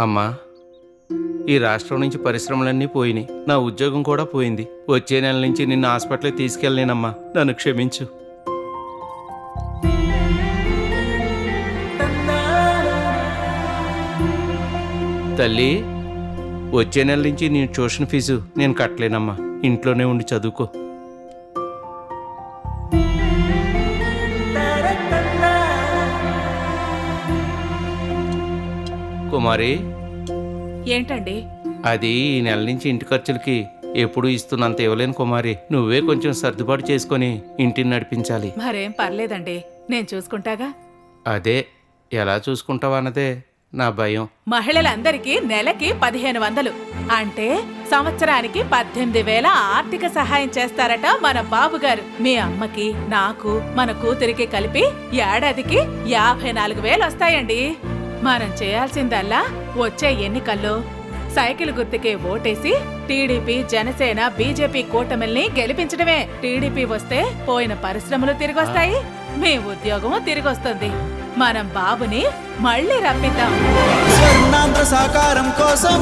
అమ్మా ఈ రాష్ట్రం నుంచి పరిశ్రమలన్నీ పోయినాయి. నా ఉద్యోగం కూడా పోయింది. వచ్చే నెల నుంచి నిన్ను హాస్పిటల్కి తీసుకెళ్ళలేనమ్మా. నన్ను క్షమించు. తల్లి వచ్చే నెల నుంచి నీ ట్యూషన్ ఫీజు నేను కట్టలేనమ్మా. ఇంట్లోనే ఉండి చదువుకో. కుమారి. ఏంటండి? అది ఈ నెల నుంచి ఇంటి ఖర్చులకి ఎప్పుడు ఇస్తున్నంత ఇవ్వలేను కుమారి. నువ్వే కొంచెం సర్దుబాటు చేసుకొని ఇంటిని నడిపించాలి. మరేం పర్లేదండి. నేను చూసుకుంటాగా? అదే ఎలా చూసుకుంటావన్నదే నా భయం. మహిళలందరికీ నెలకి పదిహేను వందలు. అంటే సంవత్సరానికి పద్దెనిమిది వేల ఆర్థిక సహాయం చేస్తారట మన బాబు గారు మీ అమ్మకి నాకు మన కూతురికి కలిపి ఏడాదికి యాభై నాలుగు వేలు వస్తాయండి. మనం చేయాల్సిందల్లా వచ్చే ఎన్నికల్లో సైకిల్ గుర్తుకే ఓటేసి టీడీపీ జనసేన బీజేపీ కూటమిల్ని గెలిపించడమే. టీడీపీ వస్తే పోయిన పరిశ్రమలు తిరిగొస్తాయి మీ ఉద్యోగం తిరిగొస్తుంది. మనం బాబుని మళ్ళీ రప్పిద్దాం. స్వర్ణాంధ్ర సాకారం కోసం